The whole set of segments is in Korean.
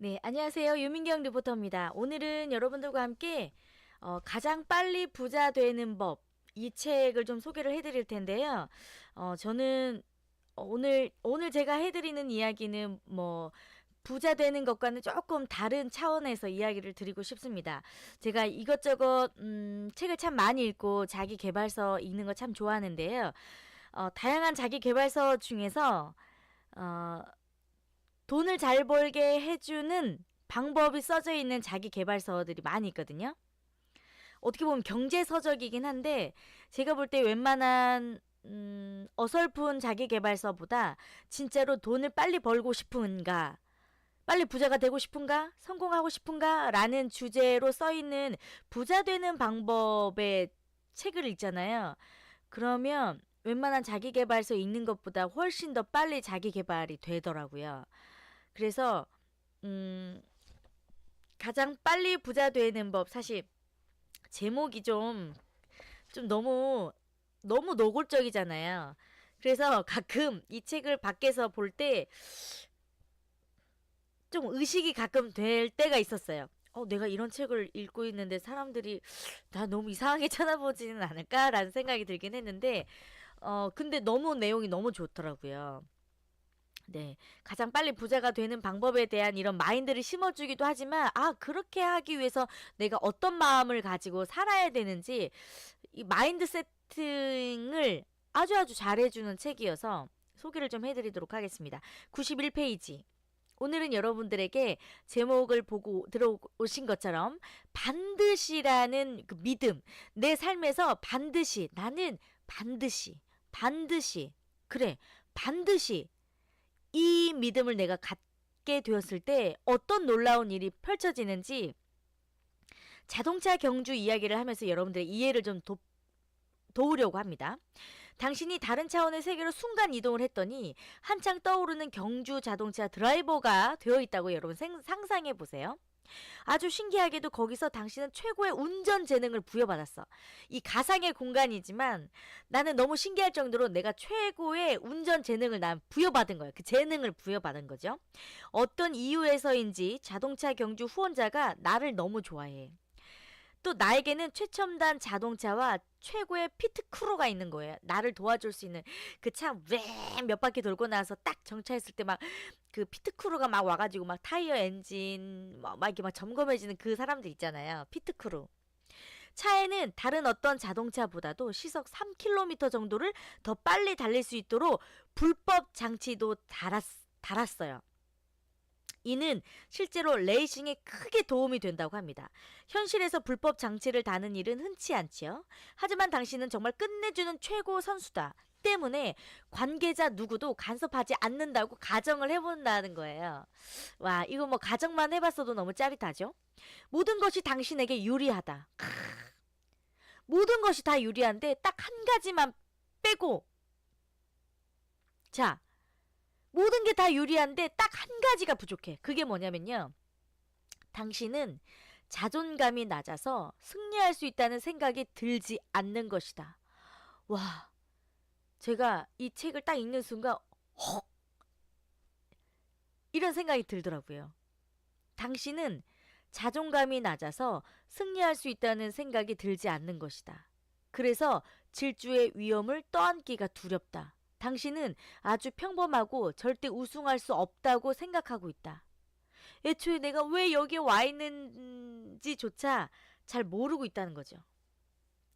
네, 안녕하세요. 유민경 리포터입니다. 오늘은 여러분들과 함께 어, 가장 빨리 부자 되는 법, 이 책을 좀 소개를 해드릴 텐데요. 어, 저는 어, 오늘, 오늘 제가 해드리는 이야기는 뭐, 부자 되는 것과는 조금 다른 차원에서 이야기를 드리고 싶습니다. 제가 이것저것, 음, 책을 참 많이 읽고 자기 개발서 읽는 거 참 좋아하는데요. 어, 다양한 자기 개발서 중에서, 어, 돈을 잘 벌게 해주는 방법이 써져 있는 자기 개발서들이 많이 있거든요. 어떻게 보면 경제 서적이긴 한데 제가 볼 때 웬만한 음, 어설픈 자기 개발서보다 진짜로 돈을 빨리 벌고 싶은가, 빨리 부자가 되고 싶은가, 성공하고 싶은가 라는 주제로 써 있는 부자 되는 방법의 책을 읽잖아요. 그러면 웬만한 자기 개발서 읽는 것보다 훨씬 더 빨리 자기 개발이 되더라고요. 그래서 음 가장 빨리 부자 되는 법 사실 제목이 좀좀 너무 너무 노골적이잖아요. 그래서 가끔 이 책을 밖에서 볼 때 좀 의식이 가끔 될 때가 있었어요. 어, 내가 이런 책을 읽고 있는데 사람들이 나 너무 이상하게 쳐다보지는 않을까라는 생각이 들긴 했는데 어, 근데 너무 내용이 너무 좋더라고요. 네. 가장 빨리 부자가 되는 방법에 대한 이런 마인드를 심어주기도 하지만, 아, 그렇게 하기 위해서 내가 어떤 마음을 가지고 살아야 되는지, 이 마인드 세팅을 아주 아주 잘해주는 책이어서 소개를 좀 해드리도록 하겠습니다. 91페이지. 오늘은 여러분들에게 제목을 보고 들어오신 것처럼 반드시라는 그 믿음, 내 삶에서 반드시, 나는 반드시, 반드시, 그래, 반드시 이 믿음을 내가 갖게 되었을 때 어떤 놀라운 일이 펼쳐지는지 자동차 경주 이야기를 하면서 여러분들의 이해를 좀 도, 도우려고 합니다. 당신이 다른 차원의 세계로 순간 이동을 했더니 한창 떠오르는 경주 자동차 드라이버가 되어 있다고 여러분 생, 상상해 보세요. 아주 신기하게도 거기서 당신은 최고의 운전 재능을 부여받았어. 이 가상의 공간이지만 나는 너무 신기할 정도로 내가 최고의 운전 재능을 난 부여받은 거야. 그 재능을 부여받은 거죠. 어떤 이유에서인지 자동차 경주 후원자가 나를 너무 좋아해. 또 나에게는 최첨단 자동차와 최고의 피트 크루가 있는 거예요. 나를 도와줄 수 있는 그차몇 바퀴 돌고 나서 딱 정차했을 때 막 그 피트 크루가 막 와가지고 막 타이어 엔진 막, 막 이렇게 막 점검해주는 그 사람들 있잖아요. 피트 크루. 차에는 다른 어떤 자동차보다도 시속 3km 정도를 더 빨리 달릴 수 있도록 불법 장치도 달았, 달았어요. 이는 실제로 레이싱에 크게 도움이 된다고 합니다. 현실에서 불법 장치를 다는 일은 흔치 않지요. 하지만 당신은 정말 끝내주는 최고 선수다. 때문에 관계자 누구도 간섭하지 않는다고 가정을 해본다는 거예요. 와, 이거 뭐 가정만 해봤어도 너무 짜릿하죠? 모든 것이 당신에게 유리하다. 크으. 모든 것이 다 유리한데 딱 한 가지만 빼고. 자, 모든 게 다 유리한데 딱 한 가지가 부족해. 그게 뭐냐면요. 당신은 자존감이 낮아서 승리할 수 있다는 생각이 들지 않는 것이다. 와, 제가 이 책을 딱 읽는 순간, 헉! 이런 생각이 들더라고요. 당신은 자존감이 낮아서 승리할 수 있다는 생각이 들지 않는 것이다. 그래서 질주의 위험을 떠안기가 두렵다. 당신은 아주 평범하고 절대 우승할 수 없다고 생각하고 있다. 애초에 내가 왜 여기에 와 있는지조차 잘 모르고 있다는 거죠.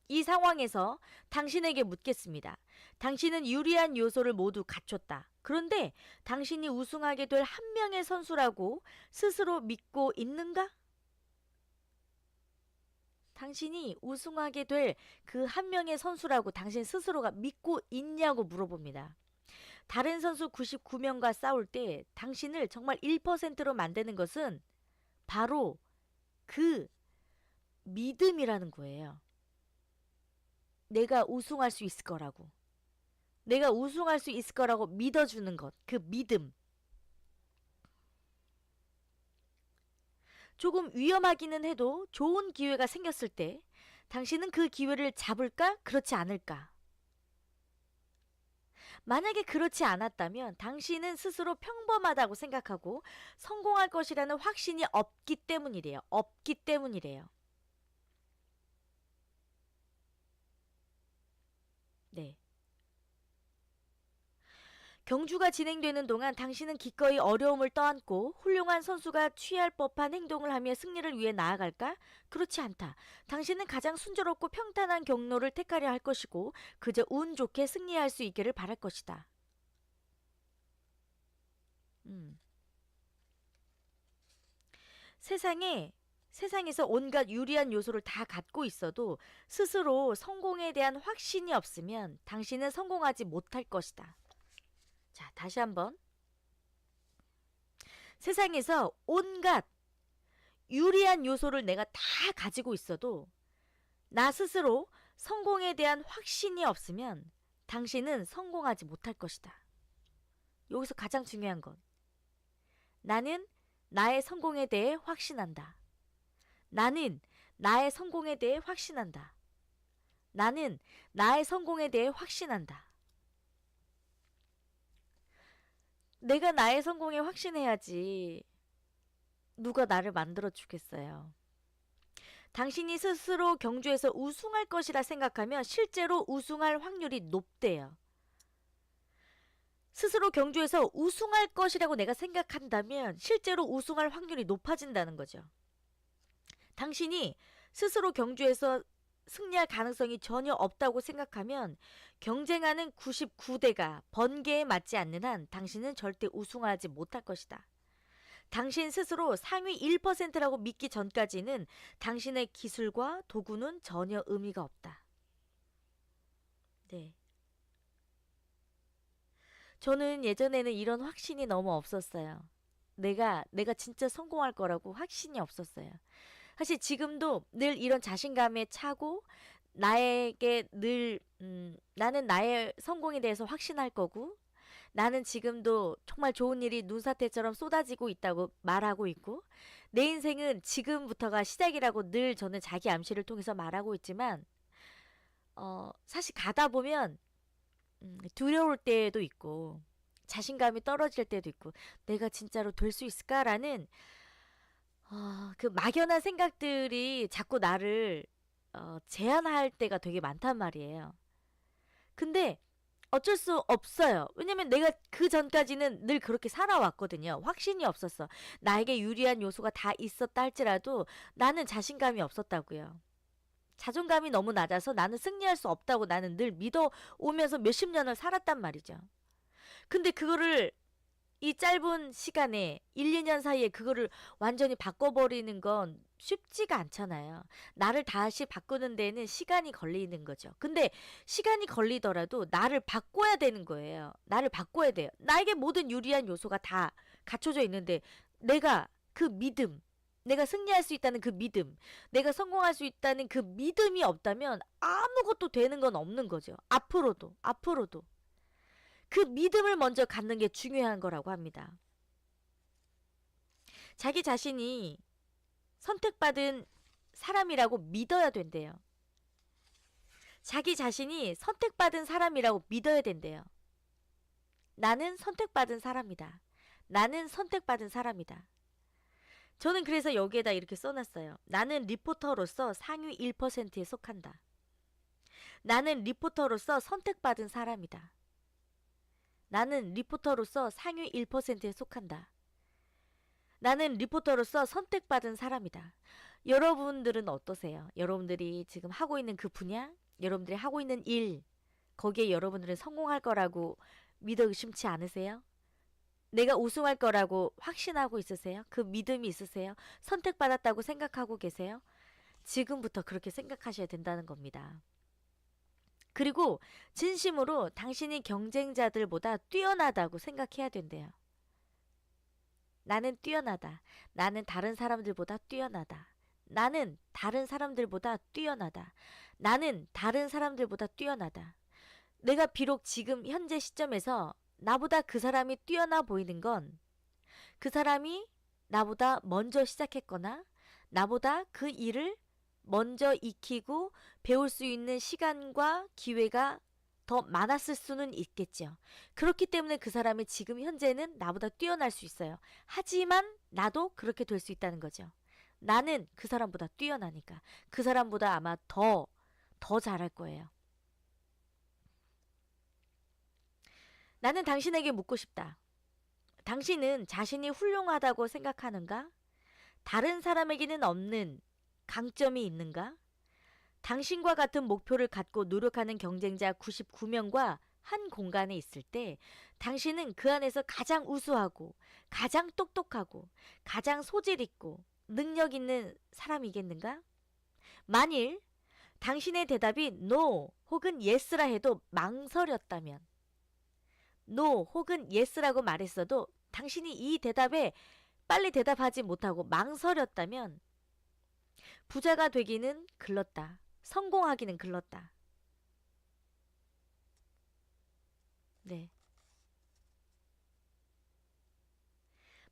이 상황에서 당신에게 묻겠습니다. 당신은 유리한 요소를 모두 갖췄다. 그런데 당신이 우승하게 될 한 명의 선수라고 스스로 믿고 있는가? 당신이 우승하게 될 그 한 명의 선수라고 당신 스스로가 믿고 있냐고 물어봅니다. 다른 선수 99명과 싸울 때 당신을 정말 1%로 만드는 것은 바로 그 믿음이라는 거예요. 내가 우승할 수 있을 거라고. 내가 우승할 수 있을 거라고 믿어주는 것. 그 믿음. 조금 위험하기는 해도 좋은 기회가 생겼을 때 당신은 그 기회를 잡을까? 그렇지 않을까? 만약에 그렇지 않았다면 당신은 스스로 평범하다고 생각하고 성공할 것이라는 확신이 없기 때문이래요. 없기 때문이래요. 네. 경주가 진행되는 동안 당신은 기꺼이 어려움을 떠안고 훌륭한 선수가 취할 법한 행동을 하며 승리를 위해 나아갈까? 그렇지 않다. 당신은 가장 순조롭고 평탄한 경로를 택하려 할 것이고 그저 운 좋게 승리할 수 있기를 바랄 것이다. 음. 세상에 세상에서 온갖 유리한 요소를 다 갖고 있어도 스스로 성공에 대한 확신이 없으면 당신은 성공하지 못할 것이다. 자, 다시 한번. 세상에서 온갖 유리한 요소를 내가 다 가지고 있어도 나 스스로 성공에 대한 확신이 없으면 당신은 성공하지 못할 것이다. 여기서 가장 중요한 건 나는 나의 성공에 대해 확신한다. 나는 나의 성공에 대해 확신한다. 나는 나의 성공에 대해 확신한다. 내가 나의 성공에 확신해야지. 누가 나를 만들어 주겠어요. 당신이 스스로 경주에서 우승할 것이라 생각하면 실제로 우승할 확률이 높대요. 스스로 경주에서 우승할 것이라고 내가 생각한다면 실제로 우승할 확률이 높아진다는 거죠. 당신이 스스로 경주에서 승리할 가능성이 전혀 없다고 생각하면 경쟁하는 99대가 번개에 맞지 않는 한 당신은 절대 우승하지 못할 것이다. 당신 스스로 상위 1%라고 믿기 전까지는 당신의 기술과 도구는 전혀 의미가 없다. 네. 저는 예전에는 이런 확신이 너무 없었어요. 내가, 내가 진짜 성공할 거라고 확신이 없었어요. 사실 지금도 늘 이런 자신감에 차고 나에게 늘 음, 나는 나의 성공에 대해서 확신할 거고 나는 지금도 정말 좋은 일이 눈사태처럼 쏟아지고 있다고 말하고 있고 내 인생은 지금부터가 시작이라고 늘 저는 자기 암시를 통해서 말하고 있지만 어, 사실 가다 보면 음, 두려울 때도 있고 자신감이 떨어질 때도 있고 내가 진짜로 될 수 있을까라는 어, 그 막연한 생각들이 자꾸 나를 어, 제한할 때가 되게 많단 말이에요. 근데 어쩔 수 없어요. 왜냐면 내가 그 전까지는 늘 그렇게 살아왔거든요. 확신이 없었어. 나에게 유리한 요소가 다 있었다 할지라도 나는 자신감이 없었다고요. 자존감이 너무 낮아서 나는 승리할 수 없다고 나는 늘 믿어 오면서 몇십 년을 살았단 말이죠. 근데 그거를 이 짧은 시간에 1, 2년 사이에 그거를 완전히 바꿔버리는 건 쉽지가 않잖아요. 나를 다시 바꾸는 데는 시간이 걸리는 거죠. 근데 시간이 걸리더라도 나를 바꿔야 되는 거예요. 나를 바꿔야 돼요. 나에게 모든 유리한 요소가 다 갖춰져 있는데 내가 그 믿음, 내가 승리할 수 있다는 그 믿음, 내가 성공할 수 있다는 그 믿음이 없다면 아무것도 되는 건 없는 거죠. 앞으로도, 앞으로도. 그 믿음을 먼저 갖는 게 중요한 거라고 합니다. 자기 자신이 선택받은 사람이라고 믿어야 된대요. 자기 자신이 선택받은 사람이라고 믿어야 된대요. 나는 선택받은 사람이다. 나는 선택받은 사람이다. 저는 그래서 여기에다 이렇게 써놨어요. 나는 리포터로서 상위 1%에 속한다. 나는 리포터로서 선택받은 사람이다. 나는 리포터로서 상위 1%에 속한다. 나는 리포터로서 선택받은 사람이다. 여러분들은 어떠세요? 여러분들이 지금 하고 있는 그 분야, 여러분들이 하고 있는 일, 거기에 여러분들은 성공할 거라고 믿어 의심치 않으세요? 내가 우승할 거라고 확신하고 있으세요? 그 믿음이 있으세요? 선택받았다고 생각하고 계세요? 지금부터 그렇게 생각하셔야 된다는 겁니다. 그리고 진심으로 당신이 경쟁자들보다 뛰어나다고 생각해야 된대요. 나는 뛰어나다. 나는 다른 사람들보다 뛰어나다. 나는 다른 사람들보다 뛰어나다. 나는 다른 사람들보다 뛰어나다. 내가 비록 지금 현재 시점에서 나보다 그 사람이 뛰어나 보이는 건 그 사람이 나보다 먼저 시작했거나 나보다 그 일을 먼저 익히고 배울 수 있는 시간과 기회가 더 많았을 수는 있겠죠. 그렇기 때문에 그 사람이 지금 현재는 나보다 뛰어날 수 있어요. 하지만 나도 그렇게 될 수 있다는 거죠. 나는 그 사람보다 뛰어나니까. 그 사람보다 아마 더, 더 잘할 거예요. 나는 당신에게 묻고 싶다. 당신은 자신이 훌륭하다고 생각하는가? 다른 사람에게는 없는 강점이 있는가? 당신과 같은 목표를 갖고 노력하는 경쟁자 99명과 한 공간에 있을 때 당신은 그 안에서 가장 우수하고 가장 똑똑하고 가장 소질 있고 능력 있는 사람이겠는가? 만일 당신의 대답이 no 혹은 yes라 해도 망설였다면 no 혹은 yes라고 말했어도 당신이 이 대답에 빨리 대답하지 못하고 망설였다면 부자가 되기는 글렀다. 성공하기는 글렀다. 네.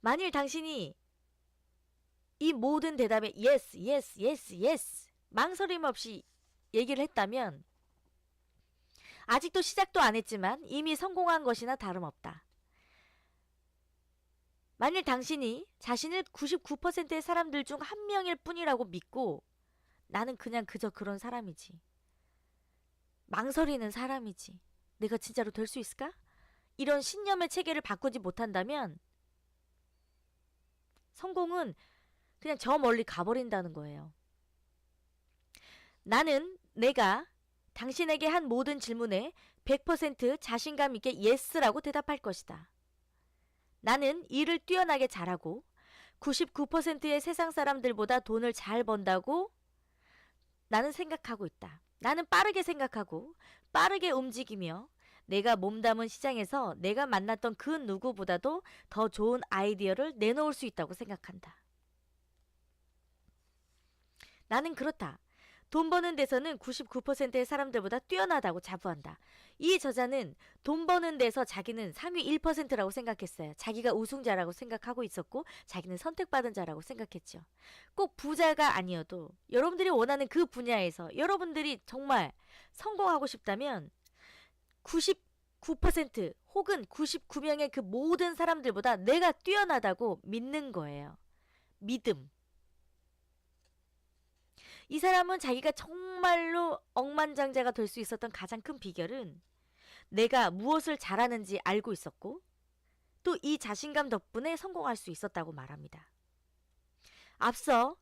만일 당신이 이 모든 대답에 yes, yes, yes, yes 망설임 없이 얘기를 했다면 아직도 시작도 안 했지만 이미 성공한 것이나 다름없다. 만일 당신이 자신을 99%의 사람들 중 한 명일 뿐이라고 믿고 나는 그냥 그저 그런 사람이지. 망설이는 사람이지. 내가 진짜로 될 수 있을까? 이런 신념의 체계를 바꾸지 못한다면 성공은 그냥 저 멀리 가버린다는 거예요. 나는 내가 당신에게 한 모든 질문에 100% 자신감 있게 yes라고 대답할 것이다. 나는 일을 뛰어나게 잘하고 99%의 세상 사람들보다 돈을 잘 번다고 나는 생각하고 있다. 나는 빠르게 생각하고 빠르게 움직이며 내가 몸담은 시장에서 내가 만났던 그 누구보다도 더 좋은 아이디어를 내놓을 수 있다고 생각한다. 나는 그렇다. 돈 버는 데서는 99%의 사람들보다 뛰어나다고 자부한다. 이 저자는 돈 버는 데서 자기는 상위 1%라고 생각했어요. 자기가 우승자라고 생각하고 있었고 자기는 선택받은 자라고 생각했죠. 꼭 부자가 아니어도 여러분들이 원하는 그 분야에서 여러분들이 정말 성공하고 싶다면 99% 혹은 99명의 그 모든 사람들보다 내가 뛰어나다고 믿는 거예요. 믿음. 이 사람은 자기가 정말로 억만장자가 될 수 있었던 가장 큰 비결은 내가 무엇을 잘하는지 알고 있었고 또 이 자신감 덕분에 성공할 수 있었다고 말합니다. 앞서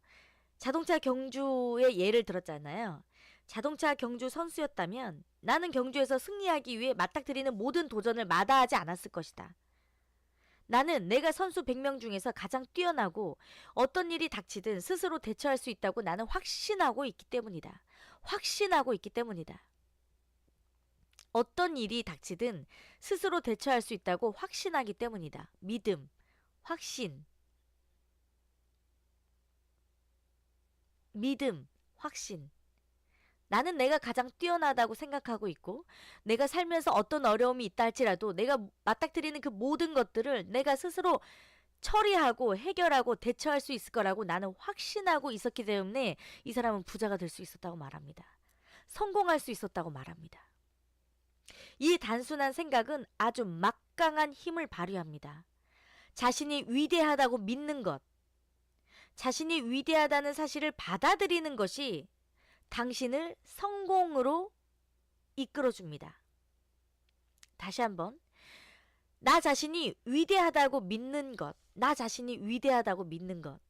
자동차 경주의 예를 들었잖아요. 자동차 경주 선수였다면 나는 경주에서 승리하기 위해 맞닥뜨리는 모든 도전을 마다하지 않았을 것이다. 나는 내가 선수 100명 중에서 가장 뛰어나고 어떤 일이 닥치든 스스로 대처할 수 있다고 나는 확신하고 있기 때문이다. 확신하고 있기 때문이다. 어떤 일이 닥치든 스스로 대처할 수 있다고 확신하기 때문이다. 믿음, 확신. 믿음, 확신. 나는 내가 가장 뛰어나다고 생각하고 있고 내가 살면서 어떤 어려움이 있다 할지라도 내가 맞닥뜨리는 그 모든 것들을 내가 스스로 처리하고 해결하고 대처할 수 있을 거라고 나는 확신하고 있었기 때문에 이 사람은 부자가 될 수 있었다고 말합니다. 성공할 수 있었다고 말합니다. 이 단순한 생각은 아주 막강한 힘을 발휘합니다. 자신이 위대하다고 믿는 것, 자신이 위대하다는 사실을 받아들이는 것이 당신을 성공으로 이끌어 줍니다. 다시 한번. 나 자신이 위대하다고 믿는 것, 나 자신이 위대하다고 믿는 것,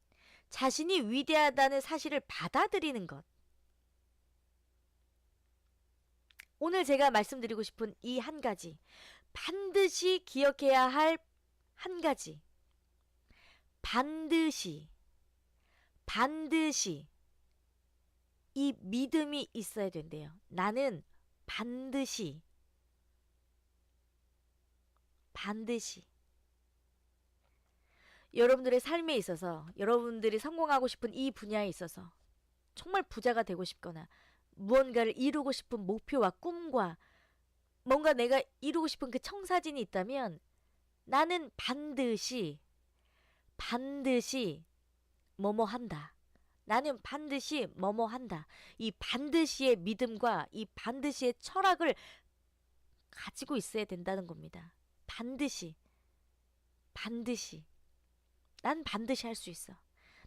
자신이 위대하다는 사실을 받아들이는 것. 오늘 제가 말씀드리고 싶은 이 한 가지, 반드시 기억해야 할 한 가지. 반드시, 반드시 이 믿음이 있어야 된대요. 나는 반드시 반드시 여러분들의 삶에 있어서 여러분들이 성공하고 싶은 이 분야에 있어서 정말 부자가 되고 싶거나 무언가를 이루고 싶은 목표와 꿈과 뭔가 내가 이루고 싶은 그 청사진이 있다면 나는 반드시 반드시 뭐뭐 한다. 나는 반드시 뭐뭐 한다. 이 반드시의 믿음과 이 반드시의 철학을 가지고 있어야 된다는 겁니다. 반드시. 반드시. 난 반드시 할 수 있어.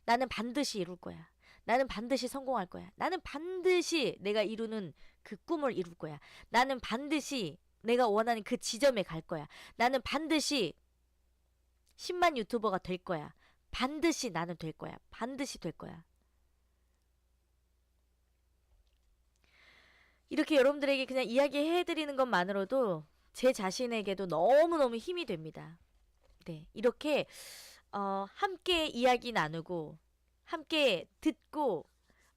나는 반드시 이룰 거야. 나는 반드시 성공할 거야. 나는 반드시 내가 이루는 그 꿈을 이룰 거야. 나는 반드시 내가 원하는 그 지점에 갈 거야. 나는 반드시 10만 유튜버가 될 거야. 반드시 나는 될 거야. 반드시 될 거야. 이렇게 여러분들에게 그냥 이야기해 드리는 것만으로도 제 자신에게도 너무너무 힘이 됩니다. 네. 이렇게 어, 함께 이야기 나누고 함께 듣고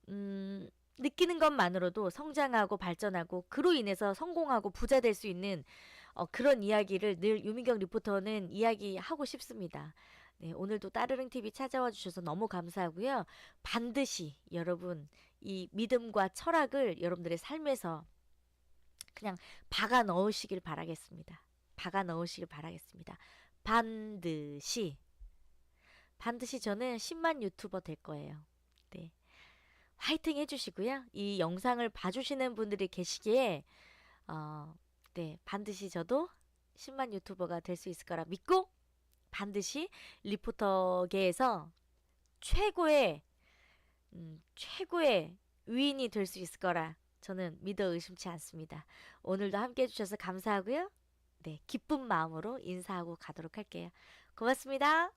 음, 느끼는 것만으로도 성장하고 발전하고 그로 인해서 성공하고 부자 될 수 있는 어, 그런 이야기를 늘 유민경 리포터는 이야기하고 싶습니다. 네, 오늘도 따르릉 TV 찾아와 주셔서 너무 감사하고요. 반드시 여러분 이 믿음과 철학을 여러분들의 삶에서 그냥 박아 넣으시길 바라겠습니다. 박아 넣으시길 바라겠습니다. 반드시 반드시 저는 10만 유튜버 될 거예요. 네. 화이팅 해주시고요. 이 영상을 봐주시는 분들이 계시기에, 어, 네. 반드시 저도 10만 유튜버가 될 수 있을 거라 믿고, 반드시 리포터계에서 최고의, 음, 최고의 위인이 될 수 있을 거라 저는 믿어 의심치 않습니다. 오늘도 함께 해주셔서 감사하고요. 네. 기쁜 마음으로 인사하고 가도록 할게요. 고맙습니다.